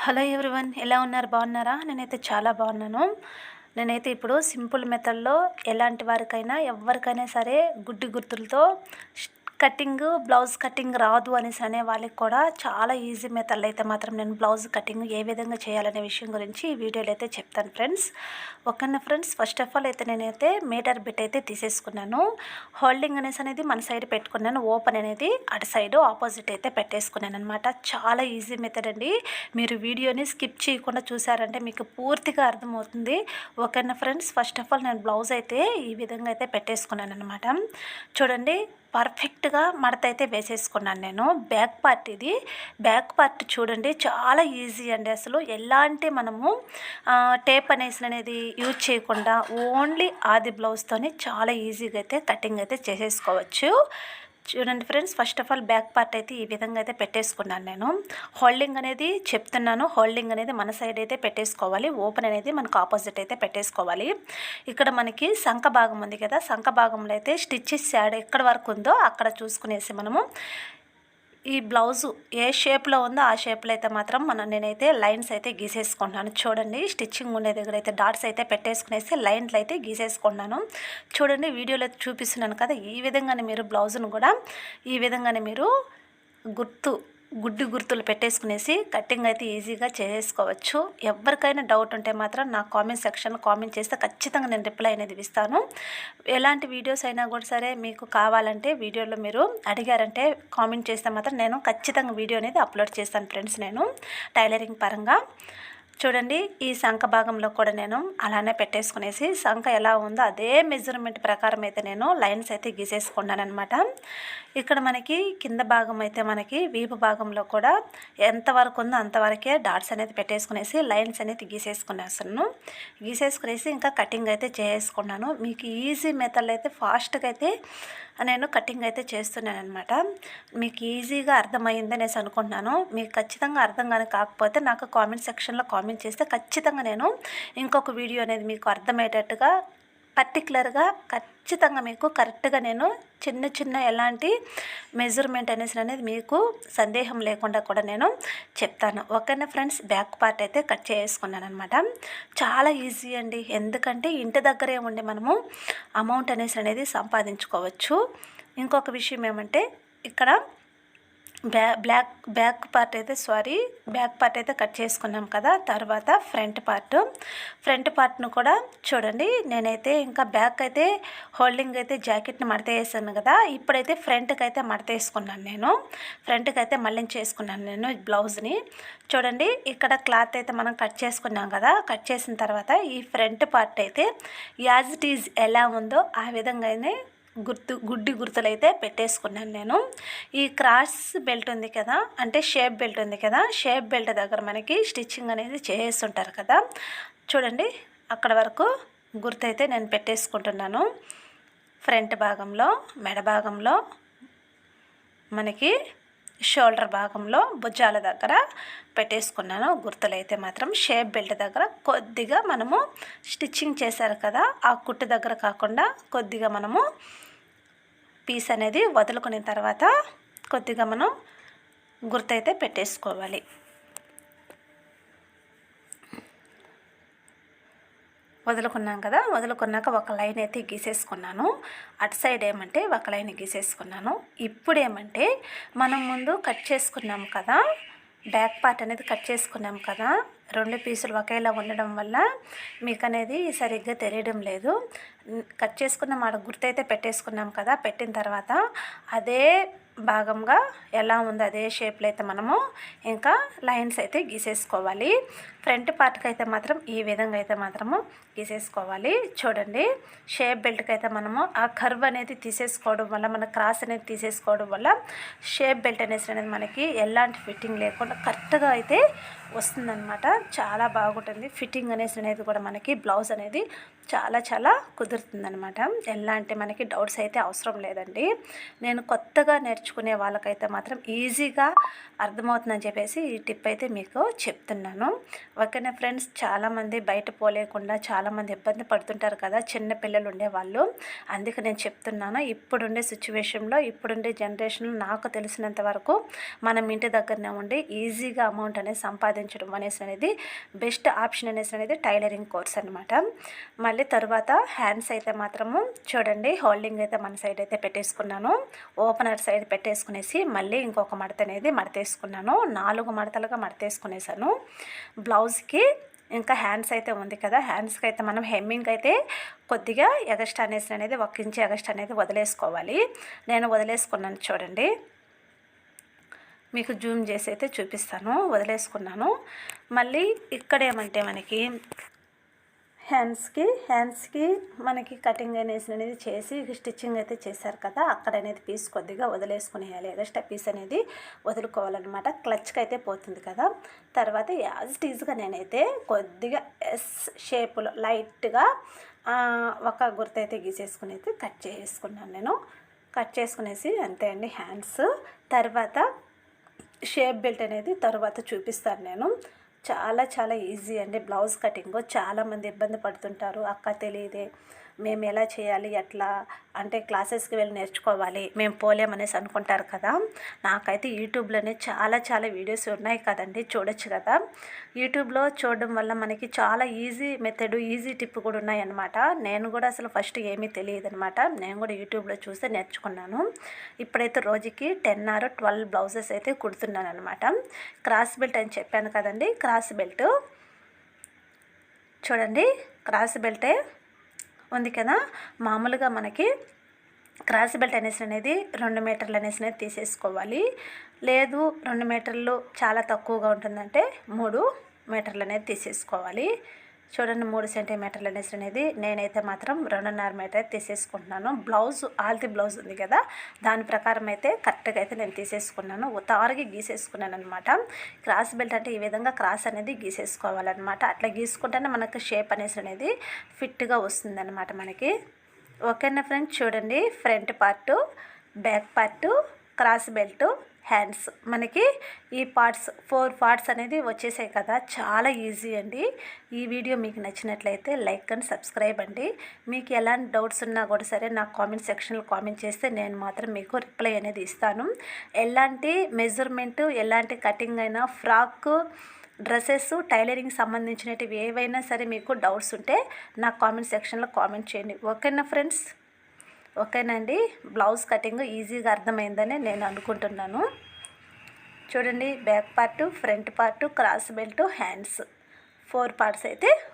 Hello everyone ఎలా ఉన్నారు? బాగున్నారా? నేనైతే చాలా బాగున్నాను. నేనైతే ఇప్పుడు సింపుల్ మెథడ్లో ఎలాంటి వారికైనా ఎవరికైనా సరే గుడ్డి గుర్తులతో కటింగ్ బ్లౌజ్ కటింగ్ రాదు అనేసి అనే వాళ్ళకి కూడా చాలా ఈజీ మెథడ్లు అయితే మాత్రం నేను బ్లౌజ్ కటింగ్ ఏ విధంగా చేయాలనే విషయం గురించి ఈ వీడియోలో అయితే చెప్తాను ఫ్రెండ్స్. ఓకేనా ఫ్రెండ్స్? ఫస్ట్ ఆఫ్ ఆల్ అయితే నేనైతే మీటర్ బిట్ అయితే తీసేసుకున్నాను. హోల్డింగ్ అనేసి అనేది మన సైడ్ పెట్టుకున్నాను. ఓపెన్ అనేది అటు సైడ్ ఆపోజిట్ అయితే పెట్టేసుకున్నాను అనమాట చాలా ఈజీ మెథడ్ అండి. మీరు వీడియోని స్కిప్ చేయకుండా చూసారంటే మీకు పూర్తిగా అర్థమవుతుంది. ఓకేనా ఫ్రెండ్స్? ఫస్ట్ ఆఫ్ ఆల్ నేను బ్లౌజ్ అయితే ఈ విధంగా అయితే పెట్టేసుకున్నాను అనమాట చూడండి పర్ఫెక్ట్గా మడత అయితే వేసేసుకున్నాను నేను. బ్యాక్ పార్ట్ ఇది. బ్యాక్ పార్ట్ చూడండి చాలా ఈజీ అండి అసలు. ఎలాంటి మనము టేప్ అనేసి అనేది యూజ్ చేయకుండా ఓన్లీ ఆది బ్లౌజ్తోనే చాలా ఈజీగా అయితే కటింగ్ అయితే చేసేసుకోవచ్చు. చూడండి friends first of all back part అయితే ఈ విధంగా అయితే పెట్టేసుకున్నాను నేను. హోల్డింగ్ అనేది చెప్తున్నాను హోల్డింగ్ అనేది మన సైడ్ అయితే పెట్టేసుకోవాలి ఓపెన్ అనేది మనకు ఆపోజిట్ అయితే పెట్టేసుకోవాలి. ఇక్కడ మనకి సంఖ భాగం ఉంది కదా సంఖ భాగంలో అయితే స్టిచ్చెస్ యాడ్ ఎక్కడ వరకు ఉందో అక్కడ చూసుకునేసి మనము ఈ బ్లౌజు ఏ షేప్లో ఉందో ఆ షేప్లో అయితే మాత్రం మనం నేనైతే లైన్స్ అయితే గీసేసుకుంటున్నాను. చూడండి స్టిచ్చింగ్ ఉండే దగ్గర అయితే డాట్స్ అయితే పెట్టేసుకునేసి లైన్లు అయితే గీసేసుకున్నాను చూడండి వీడియోలో చూపిస్తున్నాను కదా ఈ విధంగానే మీరు బ్లౌజును కూడా ఈ విధంగానే మీరు గుర్తు గుడ్డి గుర్తులు పెట్టేసుకునేసి కటింగ్ అయితే ఈజీగా చేసుకోవచ్చు. ఎవరికైనా డౌట్ ఉంటే మాత్రం నా కామెంట్ సెక్షన్ కామెంట్ చేస్తే ఖచ్చితంగా నేను రిప్లై అనేది ఇస్తాను. ఎలాంటి వీడియోస్ అయినా కూడా సరే మీకు కావాలంటే వీడియోలో మీరు అడిగారంటే కామెంట్ చేస్తే మాత్రం నేను ఖచ్చితంగా వీడియో అనేది అప్లోడ్ చేస్తాను ఫ్రెండ్స్ నేను టైలరింగ్ పరంగా. చూడండి ఈ శంఖ భాగంలో కూడా నేను అలానే పెట్టేసుకునేసి శంఖ ఎలా ఉందో అదే మెజర్మెంట్ ప్రకారం అయితే నేను లైన్స్ అయితే గీసేసుకున్నాను అనమాట ఇక్కడ మనకి కింద భాగం అయితే మనకి వీపు భాగంలో కూడా ఎంతవరకు ఉందో అంతవరకే డాట్స్ అనేది పెట్టేసుకునేసి లైన్స్ అనేది గీసేసుకునేస్తాను గీసేసుకునేసి ఇంకా కటింగ్ అయితే చేసుకున్నాను. మీకు ఈజీ మెథడ్లో అయితే ఫాస్ట్గా అయితే నేను కటింగ్ అయితే చేస్తున్నాను అనమాట మీకు ఈజీగా అర్థమైంది అనేసి అనుకుంటున్నాను. మీకు ఖచ్చితంగా అర్థం కానీ కాకపోతే నాకు కామెంట్ సెక్షన్లో కామెంట్ చేస్తే ఖచ్చితంగా నేను ఇంకొక వీడియో అనేది మీకు అర్థమయ్యేటట్టుగా పర్టికులర్గా ఖచ్చితంగా మీకు కరెక్ట్గా నేను చిన్న చిన్న ఎలాంటి మెజర్మెంట్ అనేసి అనేది మీకు సందేహం లేకుండా కూడా నేను చెప్తాను. ఓకేనా ఫ్రెండ్స్? బ్యాక్ పార్ట్ అయితే కట్ చేసుకున్నాను అనమాట చాలా ఈజీ అండి. ఎందుకంటే ఇంటి దగ్గరే ఉండి మనము అమౌంట్ అనేసి అనేది సంపాదించుకోవచ్చు. ఇంకొక విషయం ఏమంటే ఇక్కడ బ్యా బ్లాక్ బ్యాక్ పార్ట్ అయితే సారీ బ్యాక్ పార్ట్ అయితే కట్ చేసుకున్నాం కదా తర్వాత ఫ్రంట్ పార్ట్. ఫ్రంట్ పార్ట్ను కూడా చూడండి నేనైతే ఇంకా బ్యాక్ అయితే హోల్డింగ్ అయితే జాకెట్ని మడత వేసాను కదా ఇప్పుడైతే ఫ్రంట్కి అయితే మడత వేసుకున్నాను నేను. ఫ్రంట్కి అయితే మళ్ళీ చేసుకున్నాను నేను బ్లౌజ్ని. చూడండి ఇక్కడ క్లాత్ అయితే మనం కట్ చేసుకున్నాం కదా కట్ చేసిన తర్వాత ఈ ఫ్రంట్ పార్ట్ అయితే యాజ్ ఇట్ ఈజ్ ఎలా ఉందో ఆ విధంగానే గుర్తు గుడ్డి గుర్తులు అయితే పెట్టేసుకున్నాను నేను. ఈ క్రాస్ బెల్ట్ ఉంది కదా అంటే షేప్ బెల్ట్ ఉంది కదా షేప్ బెల్ట్ దగ్గర మనకి స్టిచ్చింగ్ అనేది చేస్తుంటారు కదా. చూడండి అక్కడ వరకు గుర్తైతే నేను పెట్టేసుకుంటున్నాను. ఫ్రంట్ భాగంలో మెడ భాగంలో మనకి షోల్డర్ భాగంలో భుజాల దగ్గర పెట్టేసుకున్నాను. గుర్తులు అయితే మాత్రం షేప్ బెల్ట్ దగ్గర కొద్దిగా మనము స్టిచ్చింగ్ చేశారు కదా ఆ కుట్టు దగ్గర కాకుండా కొద్దిగా మనము పీస్ అనేది వదులుకున్న తర్వాత కొద్దిగా మనం గుర్తయితే పెట్టేసుకోవాలి. వదులుకున్నాం కదా వదులుకున్నాక ఒక లైన్ అయితే గీసేసుకున్నాను. అటు సైడ్ ఏమంటే ఒక లైన్ గీసేసుకున్నాను. ఇప్పుడు ఏమంటే మనం ముందు కట్ చేసుకున్నాం కదా బ్యాక్ పార్ట్ అనేది కట్ చేసుకున్నాం కదా రెండు పీసులు ఒకేలా ఉండడం వల్ల మీకు అనేది సరిగ్గా తెలియడం లేదు. కట్ చేసుకున్న ఆడ గుర్తయితే పెట్టేసుకున్నాం కదా పెట్టిన తర్వాత అదే భాగంగా ఎలా ఉంది అదే షేప్లో అయితే మనము ఇంకా లైన్స్ అయితే గీసేసుకోవాలి. ఫ్రంట్ పార్ట్కి అయితే మాత్రం ఈ విధంగా అయితే మాత్రము గీసేసుకోవాలి. చూడండి షేప్ బెల్ట్కి అయితే మనము ఆ కర్వ్ అనేది తీసేసుకోవడం వల్ల మన క్రాస్ అనేది తీసేసుకోవడం వల్ల షేప్ బెల్ట్ అనేసి అనేది మనకి ఎలాంటి ఫిట్టింగ్ లేకుండా కరెక్ట్గా అయితే వస్తుందన్నమాట. చాలా బాగుంటుంది. ఫిట్టింగ్ అనేసి అనేది కూడా మనకి బ్లౌజ్ అనేది చాలా చాలా కుదురుతుందనమాట ఎలా అంటే మనకి డౌట్స్ అయితే అవసరం లేదండి. నేను కొత్తగా నేర్చుకునే వాళ్ళకైతే మాత్రం ఈజీగా అర్థమవుతుందని చెప్పేసి ఈ టిప్ అయితే మీకు చెప్తున్నాను. ఓకేనా ఫ్రెండ్స్? చాలామంది బయట పోలేకుండా చాలామంది ఇబ్బంది పడుతుంటారు కదా చిన్న పిల్లలు ఉండేవాళ్ళు. అందుకే నేను చెప్తున్నాను ఇప్పుడుండే సిచ్యువేషన్లో ఇప్పుడుండే జనరేషన్లో నాకు తెలిసినంత వరకు మనం ఇంటి దగ్గరనే ఉండి ఈజీగా అమౌంట్ అనేది సంపాదించడం అనేసి అనేది బెస్ట్ ఆప్షన్ అనేసి అనేది టైలరింగ్ కోర్స్ అనమాట మళ్ళీ తర్వాత హ్యాండ్స్ అయితే మాత్రము చూడండి హోల్డింగ్ అయితే మన సైడ్ అయితే పెట్టేసుకున్నాను. ఓపెనర్ సైడ్ పెట్టేసుకునేసి మళ్ళీ ఇంకొక మడత అనేది మడతేసుకున్నాను. నాలుగు మడతలుగా మడతేసుకునేసాను. బ్లౌజ్కి ఇంకా హ్యాండ్స్ అయితే ఉంది కదా హ్యాండ్స్కి అయితే మనం హెమ్మింగ్ అయితే కొద్దిగా ఎగస్ట్ అనేసి అనేది ఒక ఇంచు ఎగస్ట్ అనేది వదిలేసుకోవాలి. నేను వదిలేసుకున్నాను చూడండి. మీకు జూమ్ చేసి అయితే చూపిస్తాను వదిలేసుకున్నాను. మళ్ళీ ఇక్కడ ఏమంటే మనకి హ్యాండ్స్కి హ్యాండ్స్కి మనకి కటింగ్ అనేసి అనేది చేసి స్టిచ్చింగ్ అయితే చేశారు కదా అక్కడ అనేది పీస్ కొద్దిగా వదిలేసుకునేయాలి. ఎగస్ట్రా పీస్ అనేది వదులుకోవాలన్నమాట. క్లచ్కి అయితే పోతుంది కదా. తర్వాత యాజ్ టీజ్గా నేనైతే కొద్దిగా ఎస్ షేపులో లైట్గా ఒక గుర్తైతే అయితే గీసేసుకుని అయితే కట్ చేసుకున్నాను నేను. కట్ చేసుకునేసి అంతే అండి హ్యాండ్స్. తర్వాత షేప్ బెల్ట్ అనేది తర్వాత చూపిస్తాను నేను. చాలా చాలా ఈజీ అండి. Blouse cutting. చాలామంది ఇబ్బంది పడుతుంటారు. అక్క తెలియదే. మేము ఎలా చేయాలి ఎట్లా అంటే క్లాసెస్కి వెళ్ళి నేర్చుకోవాలి మేము పోలేమనేసి అనుకుంటారు కదా. నాకైతే యూట్యూబ్లోనే చాలా చాలా వీడియోస్ ఉన్నాయి కదండి చూడొచ్చు కదా. యూట్యూబ్లో చూడడం వల్ల మనకి చాలా ఈజీ మెథడ్ ఈజీ టిప్ కూడా ఉన్నాయన్నమాట. నేను కూడా అసలు ఫస్ట్ ఏమీ తెలియదు అనమాట నేను కూడా యూట్యూబ్లో చూస్తే నేర్చుకున్నాను. ఇప్పుడైతే రోజుకి టెన్ ఆర్ ట్వెల్వ్ బ్లౌజెస్ అయితే కుడుతున్నాను అనమాట క్రాస్ బెల్ట్ అని చెప్పాను కదండి క్రాస్ బెల్ట్. చూడండి క్రాస్ బెల్టే. ఉంది కదా? మామూలుగా మనకి క్రాస్ బెల్ట్ అనేసి అనేది రెండు మీటర్లు అనేసి అనేది తీసేసుకోవాలి. లేదు రెండు మీటర్లు చాలా తక్కువగా ఉంటుందంటే మూడు మీటర్లు అనేది తీసేసుకోవాలి. చూడండి మూడు సెంటీమీటర్లు అనేసి అనేది నేనైతే మాత్రం రెండున్నర మీటర్ తీసేసుకుంటున్నాను. బ్లౌజ్ ఆల్తి బ్లౌజ్ ఉంది కదా దాని ప్రకారం అయితే కరెక్ట్గా అయితే నేను తీసేసుకున్నాను. తారుగి గీసేసుకున్నాను అనమాట క్రాస్ బెల్ట్ అంటే ఈ విధంగా క్రాస్ అనేది గీసేసుకోవాలన్నమాట. అట్లా గీసుకుంటేనే మనకు షేప్ అనేసి అనేది ఫిట్గా వస్తుంది అనమాట మనకి. ఓకేనా ఫ్రెండ్స్? చూడండి front part back part cross belt hands మనకి ఈ పార్ట్స్ ఫోర్ పార్ట్స్ అనేది వచ్చేసాయి కదా. చాలా ఈజీ అండి. ఈ వీడియో మీకు నచ్చినట్లయితే లైక్ అండ్ సబ్స్క్రైబ్ అండి. మీకు ఎలాంటి డౌట్స్ ఉన్నా కూడా సరే నాకు కామెంట్ సెక్షన్లో కామెంట్ చేస్తే నేను మాత్రం మీకు రిప్లై అనేది ఇస్తాను. ఎలాంటి మెజర్మెంటు ఎలాంటి కటింగ్ అయినా ఫ్రాక్ డ్రెస్సెస్ టైలరింగ్ సంబంధించినవి ఏవైనా సరే మీకు డౌట్స్ ఉంటే నా కామెంట్ సెక్షన్లో కామెంట్ చేయండి. ఓకేనా ఫ్రెండ్స్ ఓకేనండి. బ్లౌజ్ కటింగ్ ఈజీగా అర్థమైందని నేను అనుకుంటున్నాను. చూడండి back part front part cross belt hands. Four parts అయితే